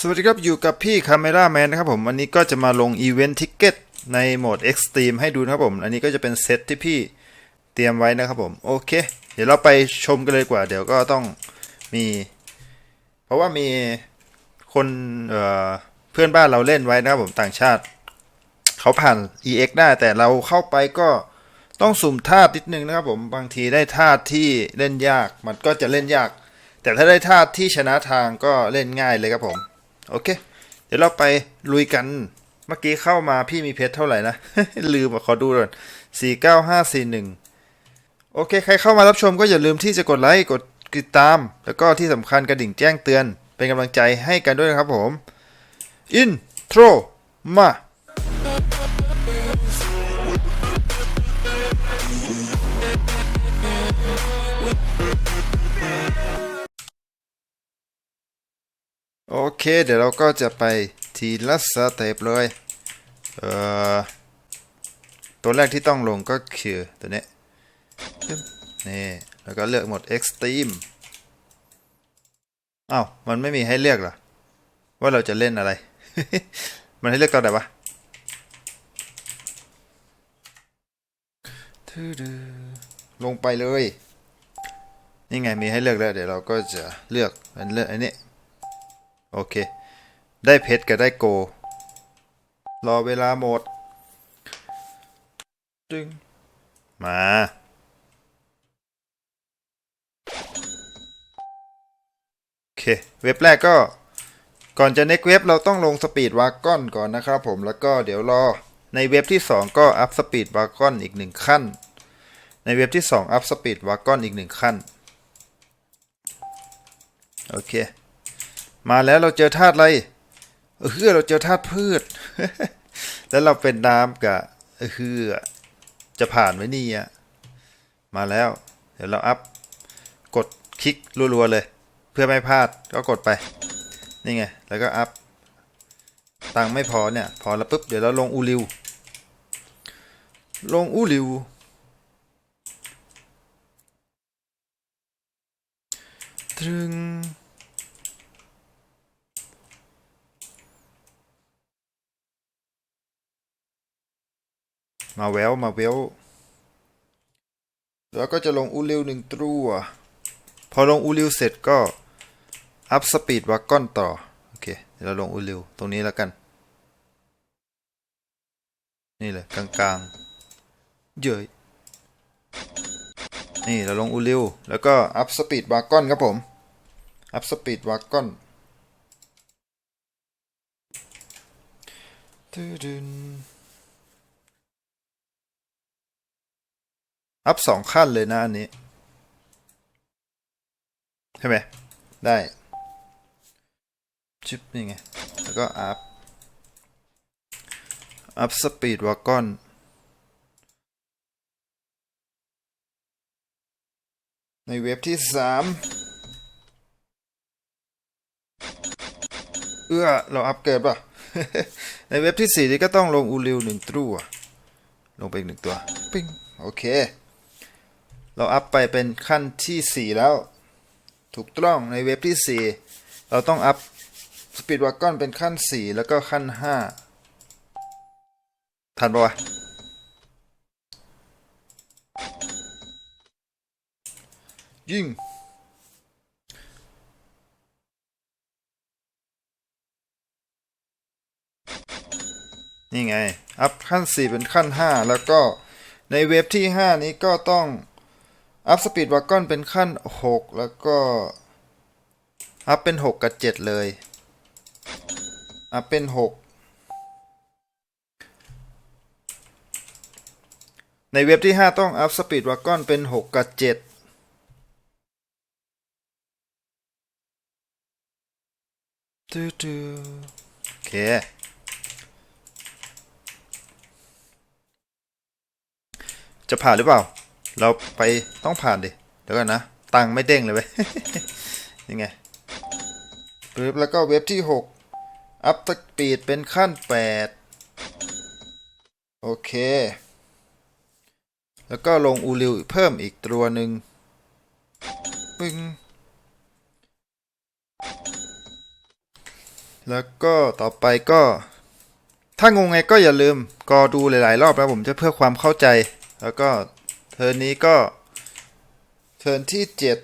สวัสดีครับ อยู่กับพี่คาเมราแมนนะครับผม วันนี้ก็จะมาลงอีเวนต์ทิกเก็ตในโหมด Extreme ให้ดูนะครับผม อันนี้ก็จะเป็นเซตที่พี่เตรียมไว้นะครับผม โอเค เดี๋ยวเราไปชมกันเลยกว่า เดี๋ยวก็ต้องมี เพราะว่ามีคนเเพื่อนบ้านเราเล่นไว้นะครับผมต่างชาติ เขาผ่าน EX ได้ แต่เราเข้าไปก็ต้องสุ่มธาตุนิดนึงนะครับผมบางทีได้ธาตุที่เล่นยากมันก็จะเล่นยาก แต่ถ้าได้ธาตุที่ชนะทางก็เล่นง่ายเลยครับผม โอเค เดี๋ยวเราไปลุยกัน เมื่อกี้เข้ามาพี่มีเพชรเท่าไหร่นะ ลืมขอดูก่อนสี่เก้าห้าสี่หนึ่งโอเค ใครเข้ามารับชมก็อย่าลืมที่จะกดไลค์กดติดตาม แล้วก็ที่สำคัญกระดิ่งแจ้งเตือน เป็นกำลังใจให้กันด้วยนะครับผมอินโทรมา เค เดี๋ยวเราก็จะไปทีละสเต็ปเลย เอ่อ ตัวแรกที่ต้องลงก็คือตัวนี้ นี่ แล้วก็เลือกหมด Extreme อ้าว มันไม่มีให้เลือกหรอ ว่าเราจะเล่นอะไร มันให้เลือกตอนไหนวะลงไปเลย นี่ไงมีให้เลือกแล้ว เดี๋ยวเราก็จะเลือกเป็นเลือกอันนี้ โอเค ได้เพชรกับได้โก รอเวลาหมด ดึง มา โอเค เว็บแรกก็ ก่อนจะเน็กเว็บเราต้องลงสปีดวากอนก่อนนะครับผม แล้วก็เดี๋ยวรอ ในเว็บที่ 2 ก็อัพสปีดวากอนอีกหนึ่งขั้น ในเว็บที่ 2 อัพสปีดวากอนอีกหนึ่งขั้น โอเค มาแล้วเราเจอธาตุอะไรเออเราเจอธาตุพืช แล้วเราเป็นน้ำกับเออจะผ่านไหมนี่อะมาแล้ว เดี๋ยวเราอัพกดคลิกรัวๆเลย เพื่อไม่พลาดก็กดไป นี่ไง แล้วก็อัพตังไม่พอเนี่ย พอแล้วปุ๊บ เดี๋ยวเราลงอูริว ลงอูริวตรึง มาแววมาแววแล้วก็จะลงอูริวหนึ่งตัวพอลงอูริวเสร็จก็อัพสปีดวากอนต่อโอเคเดี๋ยวเราลงอูริวตรงนี้แล้วกัน นี่เลยกลางๆเยยนี่เราลงอูริวแล้วก็อัพสปีดวากอนครับผมอัพสปีดวากอนตึดึน อัพสองขั้นเลยนะอันนี้ ใช่ไหมได้ชิปนี่ไง แล้วก็อัพ อัพสปีดวากอนในเว็บที่สามเอื้อ เราอัพเกิดป่ะ ในเว็บที่สี่นี่ก็ต้องลงอูริวหนึ่งตัวลงไปอีกหนึ่งตัว ปิ้ง โอเค เราอัพไปเป็นขั้นที่ 4 แล้ว ถูกต้องในเว็บที่ 4 เราต้องอัพสปีดวากอนเป็นขั้น 4 แล้วก็ขั้น 5 ทันปะวะยิงนี่ไง อัพขั้น 4 เป็นขั้น 5 แล้วก็ในเว็บที่ 5 นี้ก็ต้อง อัพสปีดวากอนเป็นขั้น 6 แล้วก็ อัพเป็น 6 กับ 7 เลย อัพเป็น 6 ในเว็บที่ 5 ต้องอัพสปีดวากอนเป็น 6 กับ7ดูดูโอเค จะผ่านหรือเปล่า เราไปต้องผ่านดิ เดี๋ยวก่อนนะ ตังไม่เด้งเลยเว้ยยังไงปึ๊บแล้วก็เว็บที่ 6 อัพสปีดเป็นขั้น 8 โอเค แล้วก็ลงอูริวเพิ่มอีกตัวหนึ่งปึ้งแล้วก็ต่อไปก็ ถ้างงไงก็อย่าลืม กอดูหลาย ๆ รอบนะผมจะเพื่อความเข้าใจ แล้วก็ เทิร์นนี้ก็ เทิร์นที่เจ็ด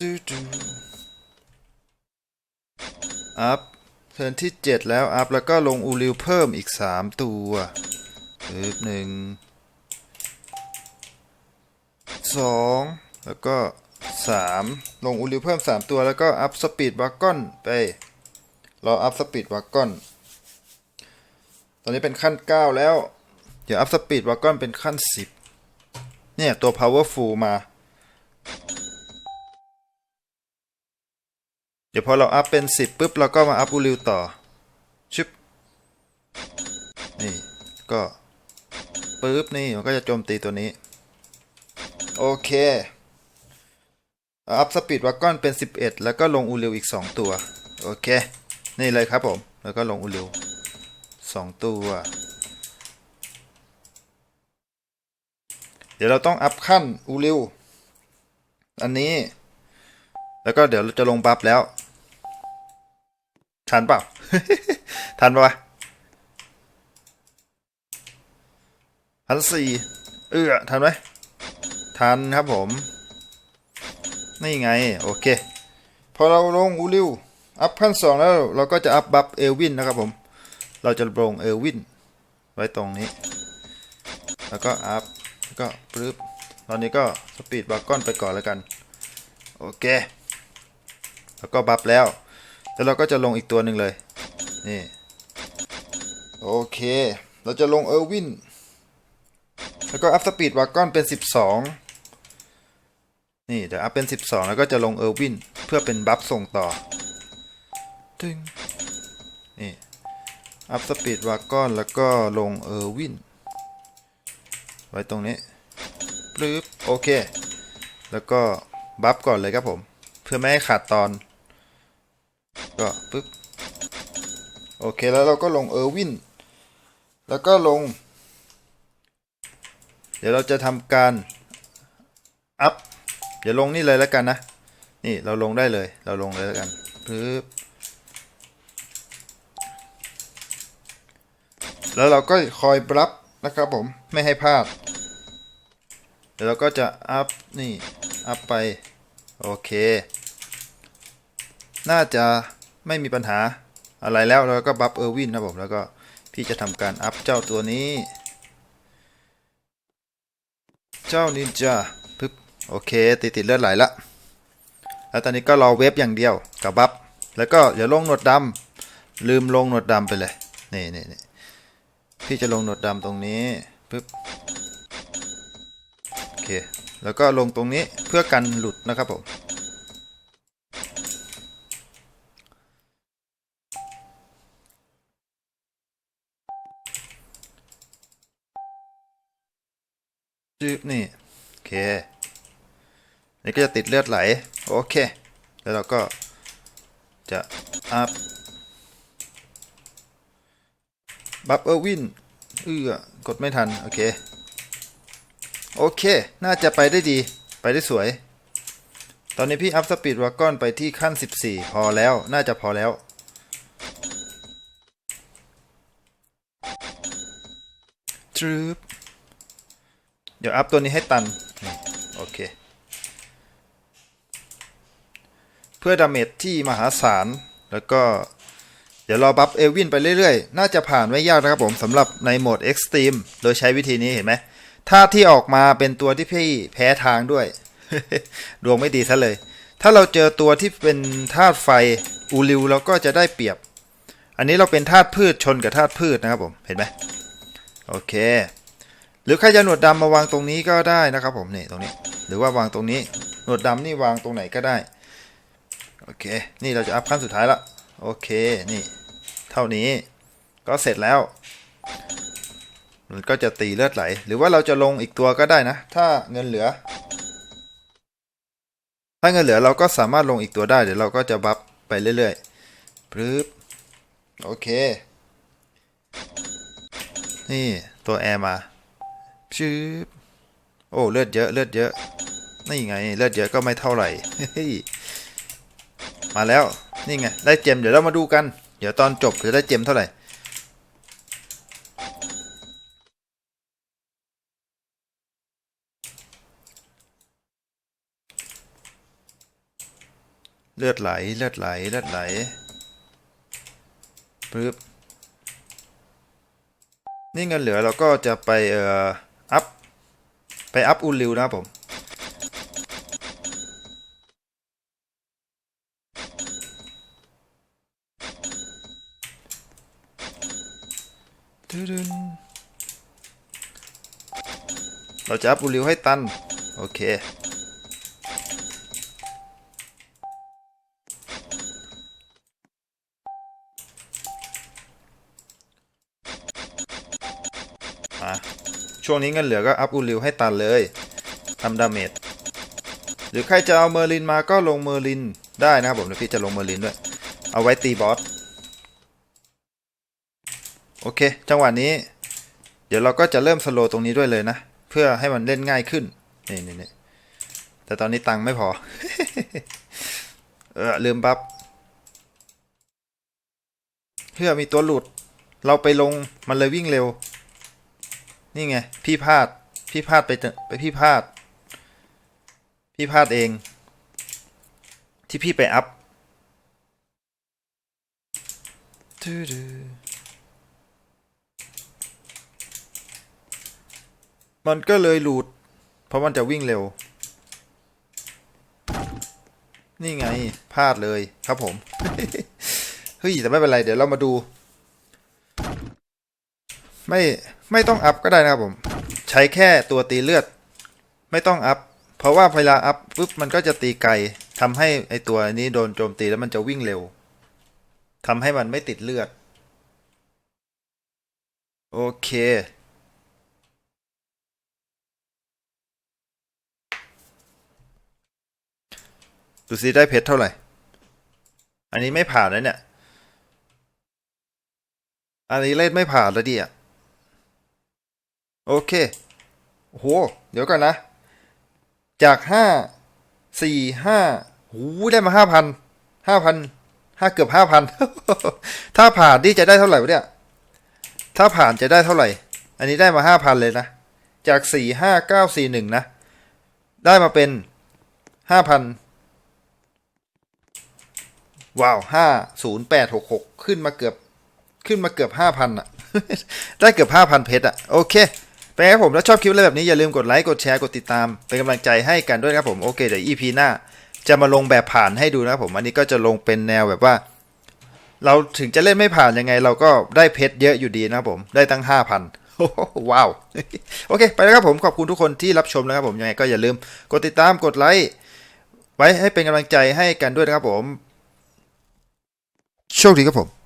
ดูดูอัพ เทิร์นที่เจ็ดแล้ว อัพ แล้วก็ลงอูริวเพิ่มอีกสามตัวปึ๊บหนึ่งสองแล้วก็สามลงอูริวเพิ่มสามตัวแล้วก็อัพสปีดวากอนไปรออัพสปีดวากอน อนนี้เป็นขั้น 9 แล้ว เดี๋ยวอัพสปีดวากอนเป็นขั้น 10 เนี่ย ตัว powerful มา เดี๋ยวพอเราอัพเป็น 10ปุ๊บ เราก็มาอัพอูริวต่อ ชึบ นี่ ก็ปุ๊บ นี่ มันก็จะโจมตีตัวนี้ โอเค อัพสปีดวากอนเป็น 11 แล้วก็ลงอูริวอีก 2 ตัว โอเค นี่เลยครับผม แล้วก็ลงอูริว สองตัว เดี๋ยวเราต้องอัพขั้นอูริวอันนี้ แล้วก็เดี๋ยวเราจะลงบัฟแล้วทันเปล่า ทันปะวะทันสี่เอื้อทันไหมทันครับผม นี่ไง โอเค พอเราลงอูริวอัพขั้นสองแล้วเราก็จะอัพบัฟเอลวินนะครับผม เราจะลงเอลวินไว้ตรงนี้ แล้วก็อัพแล้วก็ปึ๊บตอนนี้ก็สปีดบาร์กอนไปก่อนแล้วกัน โอเค แล้วก็บัฟแล้ว แล้วเราก็จะลงอีกตัวหนึ่งเลย นี่ โอเค เราจะลงเอลวิน แล้วก็อัพสปีดวาร์กอนเป็น 12 นี่เดี๋ยวอัพเป็น 12 แล้วก็จะลงเอลวิน เพื่อเป็นบัฟส่งต่อ ตึงนี่ อัพสปีดวากอนแล้วก็ลงเออร์วินไว้ตรงนี้ปึ๊บโอเค แล้วก็บัฟก่อนเลยครับผม เพื่อไม่ให้ขาดตอน ก็ปึ๊บโอเคแล้วเราก็ลงเออร์วินแล้วก็ลง เดี๋ยวเราจะทำการอัพเดี๋ยวลงนี่เลยแล้วกันนะ นี่เราลงได้เลย เราลงเลยแล้วกันปึ๊บ แล้วเราก็คอยบรับนะครับผมไม่ให้พลาดเดี๋ยวเราก็จะอัพนี่อัพไปโอเค น่าจะไม่มีปัญหาอะไรแล้วเราก็บัฟเออร์วินนะผมแล้วก็พี่จะทำการอัพเจ้าตัวนี้ เจ้านินจาปึ๊บโอเค ติดติดเลือดไหลละแล้วตอนนี้ก็รอเวฟอย่างเดียวกับบัฟแล้วก็อย่าลงหนวดดำลืมลงหนวดดำไปเลยนี่นี่นี่ พี่จะลงหนวดดำตรงนี้ปึ๊บโอเคแล้วก็ลงตรงนี้เพื่อกันหลุดนะครับผมจึบนี่โอเคนี่ก็จะติดเลือดไหลโอเค แล้วเราก็จะอัพ บัฟเออร์วินเอื้อกดไม่ทัน โอเค โอเค น่าจะไปได้ดี ไปได้สวย ตอนนี้พี่อัพสปีดวากอนไปที่ขั้น 14 พอแล้ว น่าจะพอแล้วทรูปเดี๋ยวอัพตัวนี้ให้ตัน โอเค เพื่อดาเมจที่มหาศาล แล้วก็ เดี๋ยวรอบัฟเอลวินไปเรื่อยๆ น่าจะผ่านไม่ยากนะครับผมสำหรับในโหมด Extreme โดยใช้วิธีนี้เห็นไหมถ้าที่ออกมาเป็นตัวที่พี่แพ้ทางด้วย ดวงไม่ดีซะเลย ถ้าเราเจอตัวที่เป็นธาตุไฟอูริวเราก็จะได้เปรียบ อันนี้เราเป็นธาตุพืชชนกับธาตุพืชนะครับผมเห็นไหมโอเค หรือใครจะหนวดดำมาวางตรงนี้ก็ได้นะครับผมนี่ตรงนี้ หรือว่าวางตรงนี้หนวดดำนี่วางตรงไหนก็ได้โอเค นี่เราจะอัพขั้นสุดท้ายละโอเคนี่ ท่านี้ ก็เสร็จแล้ว มันก็จะตีเลือดไหล หรือว่าเราจะลงอีกตัวก็ได้นะ ถ้าเงินเหลือ ถ้าเงินเหลือเราก็สามารถลงอีกตัวได้ เดี๋ยวเราก็จะบัฟไปเรื่อยๆปึ๊บโอเค นี่ตัวแอร์มาชื้บโอ้เลือดเยอะเลือดเยอะ นี่ไง เลือดเยอะก็ไม่เท่าไหร่ มาแล้ว นี่ไง ได้เจมเดี๋ยวเรามาดูกัน เดี๋ยวตอนจบจะได้เจมเท่าไหร่เลือดไหล เลือดไหล เลือดไหลปึ๊บ นี่เงินเหลือเราก็จะไปเอ่อ อัพ ไปอัพอุลิวนะครับผม เราจะอัพอุลริวให้ตัน โอเค ช่วงนี้เงินเหลือก็อัพอุลริวให้ตันเลยทำดาเมจหรือใครจะเอาเมอร์ลินมาก็ลงเมอร์ลินได้นะครับผมเดี๋ยวพี่จะลงเมอร์ลินด้วย เอาไว้ตีบอส โอเค จังหวะนี้ เดี๋ยวเราก็จะเริ่มสโลว์ตรงนี้ด้วยเลยนะ เพื่อให้มันเล่นง่ายขึ้น นี่นี่นี่แต่ตอนนี้ตังค์ไม่พอ เออลืมบัฟเพื่อมีตัวหลุด เราไปลงมันเลยวิ่งเร็ว นี่ไง พี่พลาด พี่พลาดไปเถอะไปพี่พลาด พี่พลาดเอง ที่พี่ไปอัพดื้อดื้อ มันก็เลยหลุด เพราะมันจะวิ่งเร็ว นี่ไงพลาดเลยครับผม เฮ้ย แต่ไม่เป็นไร เดี๋ยวเรามาดู ไม่ไม่ต้องอัพก็ได้นะครับผม ใช้แค่ตัวตีเลือด ไม่ต้องอัพ เพราะว่าเวลาอัพปุ๊บมันก็จะตีไกลทำให้ไอตัวนี้โดนโจมตีแล้วมันจะวิ่งเร็วทำให้มันไม่ติดเลือด โอเค ดูซิได้เพชรเท่าไหร่ อันนี้ไม่ผ่านแล้วเนี่ย อันนี้เล่นไม่ผ่านแล้วดิอะ โอเคโอ้โห เดี๋ยวก่อนนะ จากห้าสี่ห้าหูได้มาห้าพันห้าพันห้าเกือบห้าพันถ้าผ่านนี่จะได้เท่าไหร่วะเนี่ย ถ้าผ่านจะได้เท่าไหร่ อันนี้ได้มาห้าพันเลยนะ จากสี่ห้าเก้าสี่หนึ่งนะ ได้มาเป็นห้าพัน ว้าวห้าศูนย์แปดหกหกขึ้นมาเกือบ ขึ้นมาเกือบห้าพันอะ ได้เกือบห้าพันเพชรอะ โอเคเป็นไงครับผมถ้าชอบคลิปอะไรแบบนี้ อย่าลืมกดไลค์ กดแชร์ กดติดตาม เป็นกำลังใจให้กันด้วยนะครับผม โอเค เดี๋ยว EP หน้า จะมาลงแบบผ่านให้ดูนะครับผม อันนี้ก็จะลงเป็นแนวแบบว่า เราถึงจะเล่นไม่ผ่านยังไง เราก็ได้เพชรเยอะอยู่ดีนะครับผม ได้ตั้งห้าพันว้าว โอเค ไปแล้วครับผม ขอบคุณทุกคนที่รับชมนะครับผม ยังไงก็อย่าลืม กดติดตาม กดไลค์ ไว้ให้เป็นกำลังใจให้กันด้วยนะครับผม โชคดีครับผม